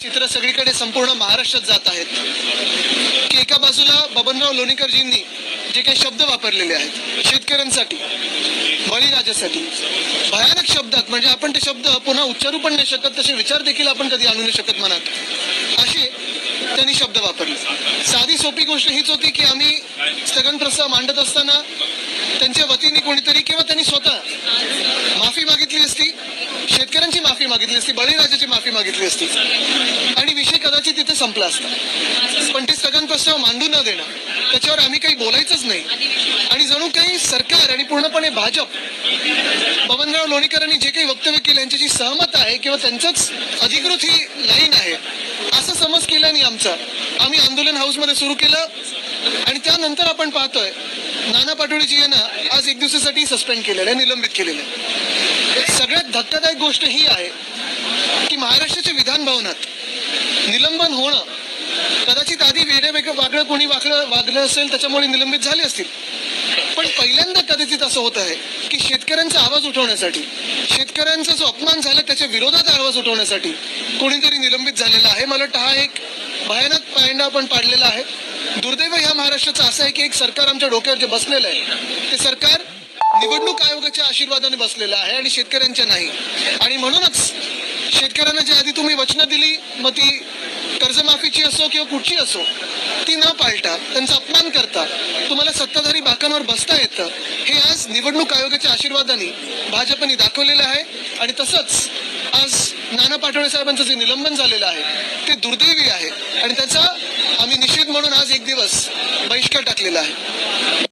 चित्र सगळीकडे संपूर्ण महाराष्ट्रात जात आहेत. की एका बाजूला बबनराव लोणीकरजींनी जे काही शब्द वापरलेले आहेत शेतकऱ्यांसाठी बळीराजासाठी भयानक शब्दात म्हणजे आपण ते शब्द पुन्हा उच्चारू पण नाही शकत तसे विचार देखील आपण कधी आणू नाही शकत मनात. असे त्यांनी शब्द वापरले. साधी सोपी गोष्ट हीच होती की आम्ही स्थगन प्रस्ताव मांडत असताना त्यांच्या वतीने कोणीतरी किंवा त्यांनी स्वतः माफी मागितली असती शेतकऱ्यांची माफी मागितली असती बळीराजाची माफी मागितली असती. आणि विषय कदाचित तिथे संपला असता. पण ते स्थगन प्रस्ताव मांडू न देणं त्याच्यावर आम्ही काही बोलायचंच नाही. आणि जणू काही सरकार आणि पूर्णपणे भाजप बबनराव लोणीकरांनी जे काही वक्तव्य केलं यांच्याशी सहमत आहे किंवा त्यांचंच अधिकृत ही लाईन आहे असा समज केला नाही आमचा. आम्ही आंदोलन हाऊसमध्ये सुरू केलं आणि त्यानंतर आपण पाहतोय नाना पाटोळेजी यांना आज एक दिवसासाठी सस्पेंड केलेलं आहे निलंबित केलेलं आहे. सगळ्यात धक्कादायक गोष्ट ही आहे की महाराष्ट्राच्या विधान भवनात निलंबन होणं कदाचित आधी वेगळ्या वेगळं वागळं कोणी वागलं वागलं असेल त्याच्यामुळे निलंबित झाले असतील. पण पहिल्यांदा कदाचित असं होत आहे की शेतकऱ्यांचा आवाज उठवण्यासाठी शेतकऱ्यांचा जो अपमान झाला त्याच्या विरोधात आवाज उठवण्यासाठी कोणीतरी निलंबित झालेला आहे. मला वाटतं हा एक भयानक पायंडा आपण पाडलेला आहे. दुर्दैव ह्या महाराष्ट्राचं असं आहे की एक सरकार आमच्या डोक्यावर जे बसलेलं आहे ते सरकार निवडणूक आयोगाच्या आशीर्वादाने बसलेलं आहे आणि शेतकऱ्यांच्या नाही. आणि म्हणूनच शेतकऱ्यांना जी आधी तुम्ही वचनं दिली मग ती कर्जमाफीची असो किंवा कुठची असो ती न पाळता त्यांचा अपमान करता तुम्हाला सत्ताधारी बाकांवर बसता येतं हे आज निवडणूक आयोगाच्या आशीर्वादाने भाजपने दाखवलेलं आहे. आणि तसंच आज नाना पाटोळे साहेबांचं जे निलंबन झालेलं आहे ते दुर्दैवी आहे. आणि त्याचा आम्ही निषेध म्हणून आज एक दिवस बहिष्कार टाकलेला आहे.